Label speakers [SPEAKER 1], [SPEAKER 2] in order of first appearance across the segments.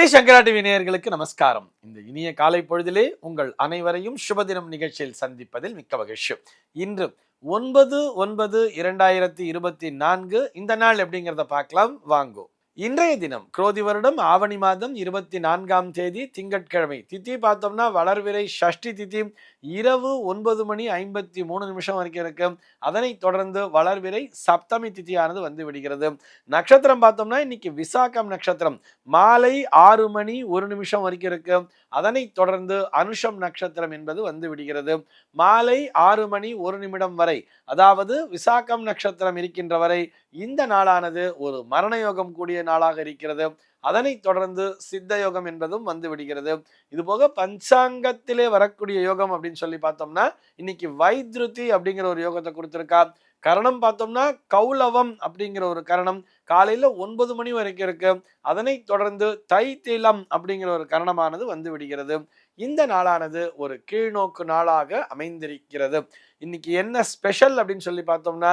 [SPEAKER 1] ஸ்ரீ சங்கரா TV நேயர்களுக்கு நமஸ்காரம். இந்த இனிய காலை பொழுதிலே உங்கள் அனைவரையும் சுபதினம் நிகழ்ச்சியில் சந்திப்பதில் மிக்க மகிழ்ச்சி. இன்று ஒன்பது ஒன்பது இரண்டாயிரத்தி இருபத்தி நான்கு இந்த நாள் எப்படிங்கிறத பார்க்கலாம். வாங்கோ. இன்றைய தினம் குரோதி வருடம் ஆவணி மாதம் இருபத்தி நான்காம் தேதி திங்கட்கிழமை. தித்தி பார்த்தோம்னா வளர்விரை ஷஷ்டி தித்தி இரவு ஒன்பது மணி ஐம்பத்தி மூணு நிமிஷம் வரைக்கும் இருக்கு அதனைத் தொடர்ந்து வளர்விரை சப்தமி தித்தியானது வந்து விடுகிறது. நட்சத்திரம் பார்த்தோம்னா இன்னைக்கு விசாகம் நட்சத்திரம். மாலை ஆறு மணி ஒரு நிமிஷம் வரைக்கும் இருக்கு அதனைத் தொடர்ந்து அனுஷம் நட்சத்திரம் என்பது வந்து விடுகிறது. மாலை ஆறு மணி ஒரு நிமிடம் வரை அதாவது விசாகம் நட்சத்திரம் இருக்கின்ற வரை இந்த நாளானது ஒரு மரண யோகம் கூடிய நாளாக இருக்கிறது. அதனைத் தொடர்ந்து சித்த யோகம் என்பதும் வந்து விடுகிறது. இது போக பஞ்சாங்கத்திலே வரக்கூடிய யோகம் அப்படின்னு சொல்லி பார்த்தோம்னா இன்னைக்கு வைத்ருதி அப்படிங்கிற ஒரு யோகத்தை கொடுத்துருக்கா. கரணம் பார்த்தோம்னா கௌலவம் அப்படிங்கிற ஒரு கரணம். காலையில ஒன்பது மணி வரைக்கும் இருக்கு. அதனை தொடர்ந்து தைத்திலம் அப்படிங்கிற ஒரு கரணமானது வந்து விடுகிறது. இந்த நாளானது ஒரு கீழ்நோக்கு நாளாக அமைந்திருக்கிறது. இன்னைக்கு என்ன ஸ்பெஷல் அப்படின்னு சொல்லி பார்த்தோம்னா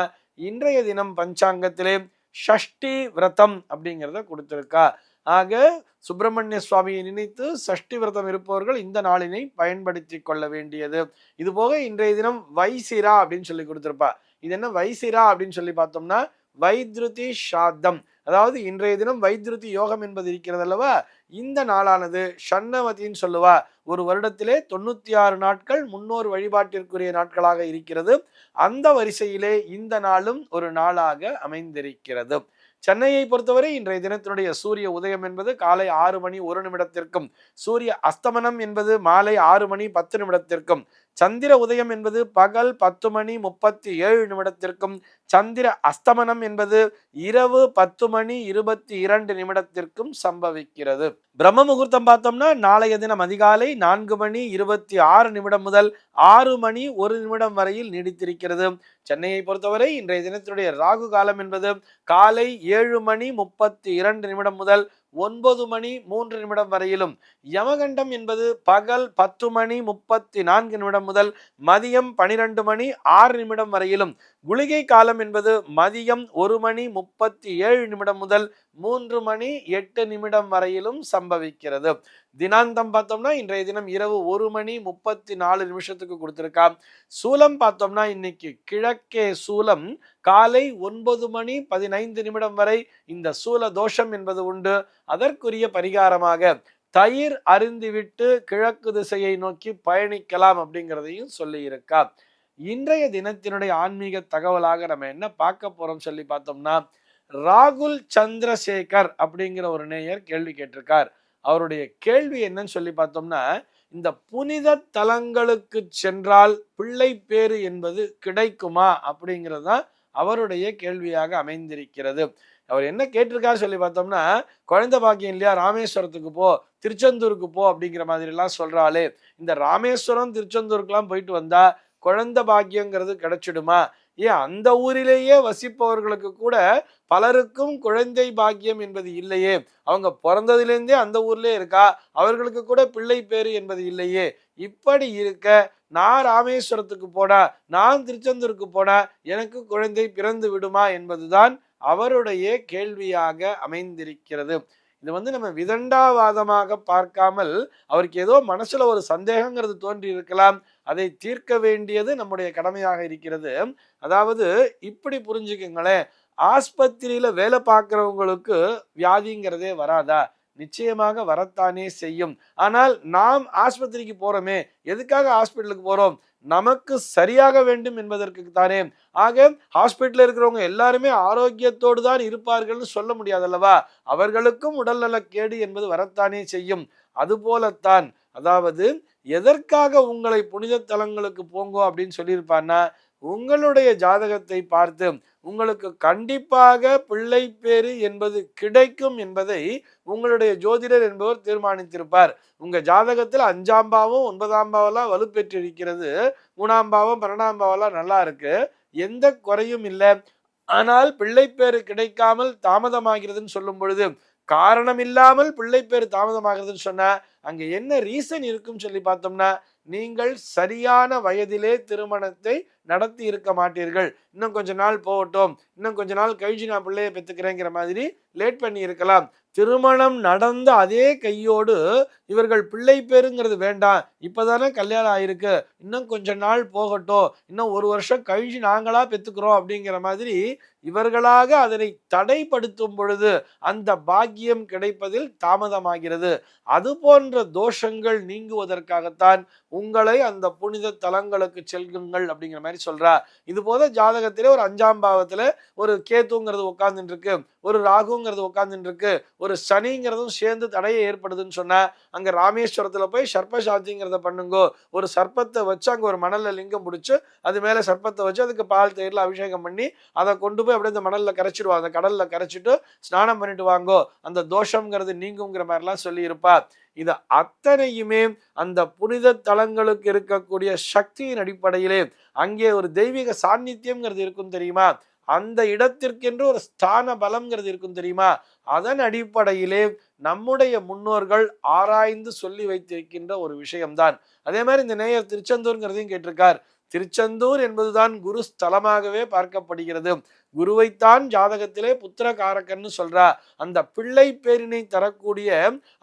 [SPEAKER 1] இன்றைய தினம் பஞ்சாங்கத்திலே ஷஷ்டி விரதம் அப்படிங்கிறத கொடுத்துருக்கா. ஆக சுப்பிரமணிய சுவாமியை நினைத்து சஷ்டி விரதம் இருப்பவர்கள் இந்த நாளினை பயன்படுத்தி கொள்ள வேண்டியது. இது போக இன்றைய தினம் வைசிரா அப்படின்னு சொல்லி கொடுத்துருப்பா. இது என்ன? வைசிரா அப்படின்னு சொல்லி பார்த்தோம்னா வைத்ருதி சாதம் அதாவது இன்றைய தினம் வைத்திருத்தி யோகம் என்பது இருக்கிறது அல்லவா இந்த நாளானது ஷண்ணவதின்னு சொல்லுவா. ஒரு வருடத்திலே தொண்ணூத்தி ஆறு நாட்கள் முன்னோர் வழிபாட்டிற்குரிய நாட்களாக இருக்கிறது. அந்த வரிசையிலே இந்த நாளும் ஒரு நாளாக அமைந்திருக்கிறது. சென்னையை பொறுத்தவரை இன்றைய தினத்தினுடைய சூரிய உதயம் என்பது காலை ஆறு மணி ஒரு நிமிடத்திற்கும் சூரிய அஸ்தமனம் என்பது மாலை ஆறு மணி பத்து நிமிடத்திற்கும் சந்திர உதயம் என்பது பகல் பத்து மணி முப்பத்தி ஏழு நிமிடத்திற்கும் சந்திர அஸ்தமனம் என்பது இரவு பத்து மணி இருபத்தி இரண்டு நிமிடத்திற்கும் சம்பவிக்கிறது. பிரம்ம முகூர்த்தம் பார்த்தோம்னா நாளைய தினம் அதிகாலை நான்கு மணி இருபத்தி ஆறு நிமிடம் முதல் ஆறு மணி ஒரு நிமிடம் வரையில் நீடித்திருக்கிறது. சென்னையை பொறுத்தவரை இன்றைய தினத்தினுடைய ராகு காலம் என்பது காலை ஏழு மணி முப்பத்தி இரண்டு நிமிடம் முதல் ஒன்பது மணி மூன்று நிமிடம் வரையிலும். யமகண்டம் என்பது பகல் பத்து மணி முப்பத்தி நான்கு நிமிடம் முதல் மதியம் பனிரெண்டு மணி ஆறு நிமிடம் வரையிலும். குளிகை காலம் என்பது மதியம் ஒரு மணி முப்பத்தி ஏழு நிமிடம் முதல் மூன்று மணி எட்டு நிமிடம் வரையிலும் சம்பவிக்கிறது. தினாந்தம் பார்த்தோம்னா இன்றைய தினம் இரவு ஒரு மணி முப்பத்தி நாலு நிமிஷத்துக்கு கொடுத்துருக்கா. சூலம் பார்த்தோம்னா இன்னைக்கு கிழக்கே சூலம் காலை ஒன்பது மணி பதினைந்து நிமிடம் வரை இந்த சூல தோஷம் என்பது உண்டு. அதற்குரிய பரிகாரமாக தயிர் அருந்திவிட்டு கிழக்கு திசையை நோக்கி பயணிக்கலாம் அப்படிங்கிறதையும் சொல்லியிருக்கா இன்றைய தினத்தினுடைய ஆன்மீக தகவலாக நம்ம என்ன பார்க்க போறோம் சொல்லி பார்த்தோம்னா ராகுல் சந்திரசேகர் அப்படிங்கிற ஒரு நேயர் கேள்வி கேட்டிருக்கார். அவருடைய கேள்வி என்னன்னு சொல்லி பார்த்தோம்னா இந்த புனித தலங்களுக்கு சென்றால் பிள்ளை பேரு என்பது கிடைக்குமா அப்படிங்கிறது தான் அவருடைய கேள்வியாக அமைந்திருக்கிறது. அவர் என்ன கேட்டிருக்காரு சொல்லி பார்த்தோம்னா குழந்தை பாக்கியம் இல்லையா ராமேஸ்வரத்துக்கு போ திருச்செந்தூருக்கு போ அப்படிங்கிற மாதிரி எல்லாம் சொல்றாளே இந்த ராமேஸ்வரம் திருச்செந்தூருக்குலாம் போயிட்டு வந்தா குழந்தை பாக்கியங்கிறது கிடைச்சிடுமா? ஏன் அந்த ஊரிலேயே வசிப்பவர்களுக்கு கூட பலருக்கும் குழந்தை பாக்கியம் என்பது இல்லையே. அவங்க பிறந்ததுலேருந்தே அந்த ஊர்லயே இருக்கா? அவர்களுக்கு கூட பிள்ளை பேரு என்பது இல்லையே. இப்படி இருக்க நான் ராமேஸ்வரத்துக்கு போனா நான் திருச்செந்தூருக்கு போனா எனக்கு குழந்தை பிறந்து விடுமா என்பதுதான் அவருடைய கேள்வியாக அமைந்திருக்கிறது. இது வந்து நம்ம விதண்டாவாதமாக பார்க்காமல் அவருக்கு ஏதோ மனசுல ஒரு சந்தேகங்கிறது தோன்றி இருக்கலாம். அதை தீர்க்க வேண்டியது நம்முடைய கடமையாக இருக்கிறது. அதாவது இப்படி புரிஞ்சுக்குங்களேன். ஆஸ்பத்திரியில வேலை பார்க்குறவங்களுக்கு வியாதிங்கிறதே வராதா? நிச்சயமாக வரத்தானே செய்யும். ஆனால் நாம் ஆஸ்பத்திரிக்கு போகிறோமே எதுக்காக ஹாஸ்பிட்டலுக்கு போகிறோம் நமக்கு சரியாக வேண்டும் என்பதற்கு தானே. ஆக ஹாஸ்பிட்டலில் இருக்கிறவங்க எல்லாருமே ஆரோக்கியத்தோடு தான் இருப்பார்கள்னு சொல்ல முடியாதல்லவா? அவர்களுக்கும் உடல்நலக்கேடு என்பது வரத்தானே செய்யும். அதுபோலத்தான் அதாவது எதற்காக உங்களை புனித தலங்களுக்கு போங்கோ அப்படின்னு சொல்லியிருப்பான்னா உங்களுடைய ஜாதகத்தை பார்த்து உங்களுக்கு கண்டிப்பாக பிள்ளை பேரு என்பது கிடைக்கும் என்பதை உங்களுடைய ஜோதிடர் என்பவர் தீர்மானித்திருப்பார். உங்க ஜாதகத்தில் அஞ்சாம் பாவம் ஒன்பதாம் பாவெல்லாம் வலுப்பெற்றிருக்கிறது. மூணாம் பாவம் பன்னெண்டாம் பாவெல்லாம் நல்லா இருக்கு. எந்த குறையும் இல்லை. ஆனால் பிள்ளை பேரு கிடைக்காமல் தாமதமாகிறதுன்னு சொல்லும் பொழுது காரணம் இல்லாமல் பிள்ளை பேர் தாமதமாகிறதுன்னு சொன்னா அங்க என்ன ரீசன் இருக்குன்னு சொல்லி பார்த்தோம்னா நீங்கள் சரியான வயதிலே திருமணத்தை நடத்தி இருக்க மாட்டீர்கள். இன்னும் கொஞ்ச நாள் போகட்டும். இன்னும் கொஞ்ச நாள் கழிச்சு நான் பிள்ளைய பெற்றுக்கிறேங்கிற மாதிரி லேட் பண்ணி இருக்கலாம் திருமணம் நடந்த அதே கையோடு இவர்கள் பிள்ளை பேருங்கிறது வேண்டாம். இப்போதானே கல்யாணம் ஆயிருக்கு. இன்னும் கொஞ்ச நாள் போகட்டும். இன்னும் ஒரு வருஷம் கழிச்சு நாங்களா பெற்றுக்கிறோம் அப்படிங்கிற மாதிரி இவர்களாக அதனை தடைப்படுத்தும் பொழுது அந்த பாக்கியம் கிடைப்பதில் தாமதமாகிறது. அது போன்ற தோஷங்கள் நீங்குவதற்காகத்தான் உங்களை அந்த புனித தலங்களுக்கு செல்குங்கள் அப்படிங்கிற மாதிரி சொல்றா இது போல ஜாதகத்திலே ஒரு அஞ்சாம் பாவத்தில் ஒரு கேத்துங்கிறது உட்காந்துட்டு இருக்கு ஒரு ராகுங்கிறது உட்காந்துட்டு இருக்கு ஒரு சனிங்கிறதும் சேர்ந்து தடையை ஏற்படுதுன்னு சொன்னா அங்க ராமேஸ்வரத்துல போய் சர்ப்பசாந்திங்கிறத பண்ணுங்கோ ஒரு சர்ப்பத்தை வச்சு அங்க ஒரு மணல்ல லிங்கம் முடிச்சு அது மேல சர்ப்பத்தை வச்சு அதுக்கு பால் தயிரில் அபிஷேகம் பண்ணி அதை கொண்டு போய் அப்படியே இந்த மணல்ல கரைச்சிடுவாங்க. அந்த கடல்ல கரைச்சிட்டு ஸ்நானம் பண்ணிட்டு வாங்கோ அந்த தோஷம்ங்கிறது நீங்குங்கிற மாதிரிலாம் சொல்லி இருப்பா இது அத்தனையுமே அந்த புனித தலங்களுக்கு இருக்கக்கூடிய சக்தியின் அடிப்படையிலே அங்கே ஒரு தெய்வீக சாநித்தியம்ங்கிறது இருக்கும் தெரியுமா? அந்த இடத்திற்கென்று ஒரு ஸ்தான பலம்ங்கிறது இருக்கும் தெரியுமா? அதன் அடிப்படையிலே நம்முடைய முன்னோர்கள் ஆராய்ந்து சொல்லி வைத்திருக்கின்ற ஒரு விஷயம்தான். அதே மாதிரி இந்த நேயர் திருச்செந்தூர்ங்கிறதையும் கேட்டிருக்கார். திருச்செந்தூர் என்பதுதான் குரு ஸ்தலமாகவே பார்க்கப்படுகிறது. குருவைத்தான் ஜாதகத்திலே புத்திரகாரகன்னு சொல்றா. அந்த பிள்ளை பேரினை தரக்கூடிய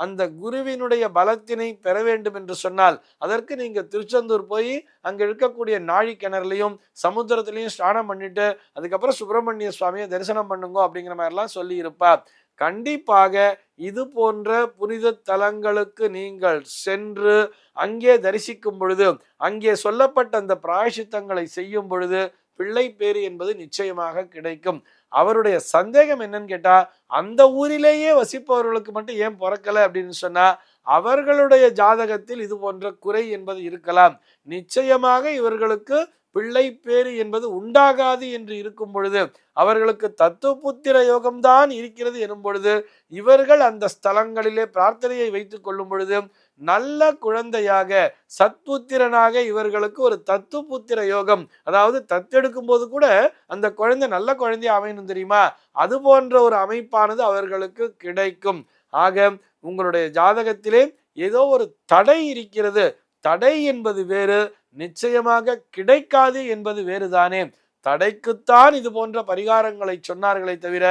[SPEAKER 1] அந்த குருவினுடைய பலத்தினை பெற வேண்டும் என்று சொன்னால் அதற்கு நீங்க திருச்செந்தூர் போய் அங்க இருக்கக்கூடிய நாழி கிணறுலையும் சமுத்திரத்திலையும் ஸ்நானம் பண்ணிட்டு அதுக்கப்புறம் சுப்பிரமணிய சுவாமியை தரிசனம் பண்ணுங்க அப்படிங்கிற மாதிரிலாம் சொல்லி இருப்பா கண்டிப்பாக இது போன்ற புனித தலங்களுக்கு நீங்கள் சென்று அங்கே தரிசிக்கும் பொழுது அங்கே சொல்லப்பட்ட அந்த பிராயசித்தங்களை செய்யும் பொழுது பிள்ளை பேரு என்பது நிச்சயமாக கிடைக்கும். அவருடைய சந்தேகம் என்னன்னு கேட்டா அந்த ஊரிலேயே வசிப்பவர்களுக்கு மட்டும் ஏன் பிறக்கல அப்படின்னு சொன்னா அவர்களுடைய ஜாதகத்தில் இது போன்ற குறை என்பது இருக்கலாம். நிச்சயமாக இவர்களுக்கு பிள்ளை பேறு என்பது உண்டாகாது என்று இருக்கும் பொழுது அவர்களுக்கு தத்துவ புத்திர யோகம்தான் இருக்கிறது எனும் பொழுது இவர்கள் அந்த ஸ்தலங்களிலே பிரார்த்தனையை வைத்துக் கொள்ளும் பொழுது நல்ல குழந்தையாக சத்புத்திரனாக இவர்களுக்கு ஒரு தத்து புத்திர யோகம் அதாவது தத்தெடுக்கும் போது கூட அந்த குழந்தை நல்ல குழந்தைய அமையணும் தெரியுமா? அது போன்ற ஒரு அமைப்பானது அவர்களுக்கு கிடைக்கும். ஆக உங்களுடைய ஜாதகத்திலே ஏதோ ஒரு தடை இருக்கிறது. தடை என்பது வேறு நிச்சயமாக கிடைக்காது என்பது வேறு தானே தடைக்குத்தான் இது போன்ற பரிகாரங்களை சொன்னார்களே தவிர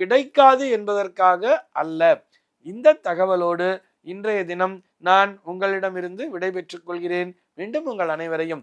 [SPEAKER 1] கிடைக்காது என்பதற்காக அல்ல. இந்த தகவலோடு இன்றைய தினம் நான் உங்களிடமிருந்து விடைபெற்றுக் கொள்கிறேன். மீண்டும் உங்கள் அனைவரையும்